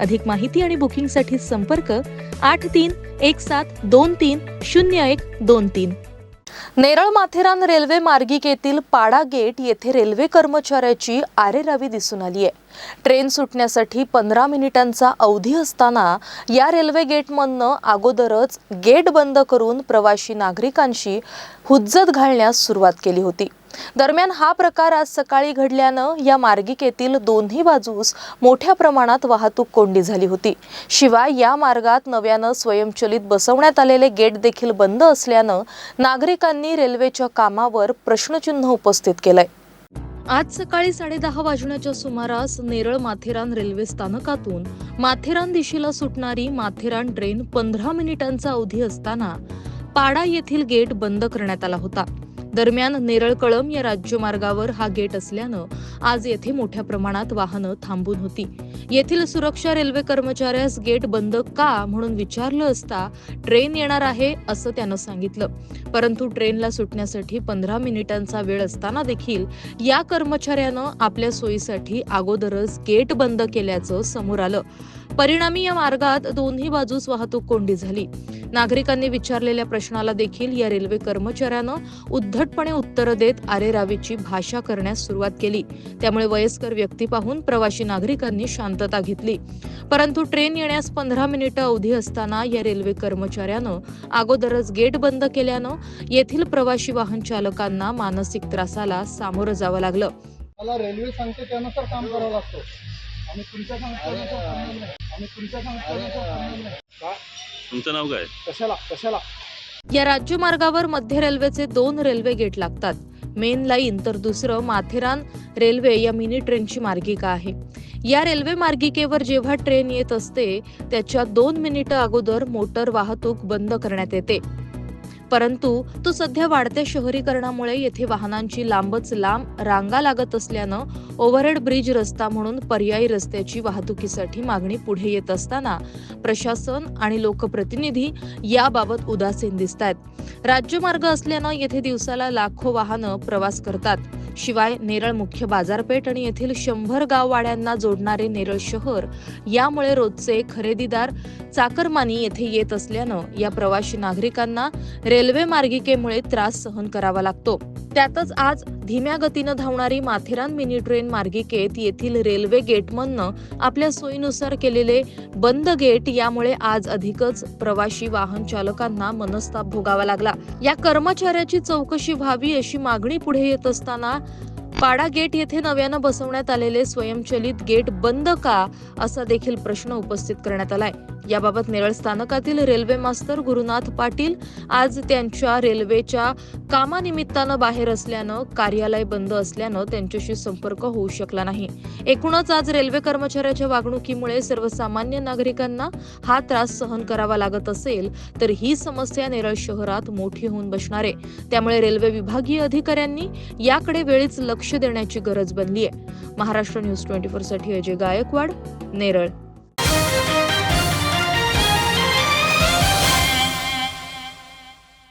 अधिक माहिती आणि बुकिंगसाठी संपर्क आठ तीन एक सात दोन तीन शून्य एक दोन तीन. नेरळ माथेरान रेल्वे मार्गिकेतील पाडा गेट येथे रेल्वे कर्मचाऱ्याची आरेरावी दिसून आली आहे. ट्रेन सुटण्यासाठी पंधरा मिनिटांचा अवधी असताना या रेल्वे गेटमधनं अगोदरच गेट बंद करून प्रवासी नागरिकांशी हुज्जत घालण्यास सुरुवात केली होती. दरम्यान हा प्रकार आज सकाळी घडल्यानं या मार्गिकेतील दोन्ही बाजूस मोठ्या प्रमाणात वाहतूक कोंडी झाली होती. शिवाय या मार्गात नव्यानं स्वयंचलित बसवण्यात आलेले गेट देखील बंद असल्यानं नागरिकांनी रेल्वेच्या कामावर प्रश्नचिन्ह उपस्थित केलंय. आज सकाळी साडेदहा वाजण्याच्या सुमारास नेरळ माथेरान रेल्वे स्थानकातून माथेरान दिशेला सुटणारी माथेरान ट्रेन पंधरा मिनिटांचा अवधी असताना पाडा येथील गेट बंद करण्यात आला होता. दरम्यान नेरळ कळम या राज्यमार्गावर हा गेट असल्यानं आज येथे मोठ्या प्रमाणात वाहनं थांबून होती. येथील सुरक्षा रेल्वे कर्मचाऱ्यास गेट बंद का म्हणून विचारलं असता ट्रेन येणार आहे असं त्यानं सांगितलं. परंतु ट्रेनला सुटण्यासाठी पंधरा मिनिटांचा वेळ असताना देखील या कर्मचाऱ्यानं आपल्या सोयीसाठी अगोदरच गेट बंद केल्याचं समोर आलं. परिणामी या मार्गात दोन्ही बाजूस वाहतूक कोंडी झाली. नागरिकांनी विचारलेल्या प्रश्नाला देखील या रेल्वे कर्मचाऱ्यानं उद्धटपणे उत्तरं देत आरेरावीची भाषा करण्यास सुरुवात केली. त्यामुळे वयस्कर व्यक्ती पाहून प्रवासी नागरिकांनी शांतता घेतली. परंतु ट्रेन येण्यास पंधरा मिनिटं अवधी असताना या रेल्वे कर्मचाऱ्यानं अगोदरच गेट बंद केल्यानं येथील प्रवासी वाहन चालकांना मानसिक त्रासाला सामोरं जावं लागलं. मला रेल्वे सांगते त्यानुसार काम करावं लागतं. आणि तुमच्या आणि तुमचं नाव काय? कशाला? कशाला? या राज्यमार्गावर मध्य रेल्वेचे दोन रेल्वे गेट लागतात. मेन लाईन तर दुसरं माथेरान रेल्वे या मिनी ट्रेनची मार्गिका आहे. या रेल्वे मार्गिकेवर जेव्हा ट्रेन येत असते त्याच्या दोन मिनिटं अगोदर मोटर वाहतूक बंद करण्यात येते. परंतु तो सध्या वाढत्या शहरीकरणामुळे येथे वाहनांची लांबच लांब रांगा लागत असल्यानं ओव्हरहेड ब्रिज रस्ता म्हणून पर्यायी रस्त्याची वाहतुकीसाठी मागणी पुढे येत असताना प्रशासन आणि लोकप्रतिनिधी याबाबत उदासीन दिसत आहेत राज्यमार्ग असल्यानं येथे दिवसाला लाखो वाहनं प्रवास करतात. शिवाय नेरळ मुख्य बाजारपेठ आणि येथील शंभर गाववाड्यांना जोडणारे नेरळ शहर यामुळे रोजचे खरेदीदार चाकरमानी येथे येत असल्यानं या प्रवासी नागरिकांना रेल्वे मार्गिकेमुळे त्रास सहन करावा लागतो. त्यातच आज धीम्या गतीनं धावणारी माथेरान मिनी ट्रेन मार्गिकेत येथील रेल्वे गेटमधनं आपल्या सोयीनुसार केलेले बंद गेट यामुळे आज अधिकच प्रवासी वाहन चालकांना मनस्ताप भोगावा लागला. या कर्मचाऱ्याची चौकशी व्हावी अशी मागणी पुढे येत असताना पाडा गेट येथे नव्यानं बसवण्यात आलेले स्वयंचलित गेट बंद का असा देखील प्रश्न उपस्थित करण्यात आलाय. याबाबत नेरळ स्थानकातील रेल्वे मास्तर गुरुनाथ पाटील आज त्यांच्या रेल्वेच्या कामानिमित्तानं बाहेर असल्यानं कार्यालय बंद असल्यानं त्यांच्याशी संपर्क होऊ शकला नाही. एकूणच आज रेल्वे कर्मचाऱ्याच्या वागणुकीमुळे सर्वसामान्य नागरिकांना हा त्रास सहन करावा लागत असेल तर ही समस्या नेरळ शहरात मोठी होऊन बसणार. आहे त्यामुळे रेल्वे विभागीय अधिकाऱ्यांनी याकडे वेळीच लक्ष देण्याची गरज बनली आहे महाराष्ट्र न्यूज ट्वेंटी फोरसाठी अजय गायकवाड नेरळ.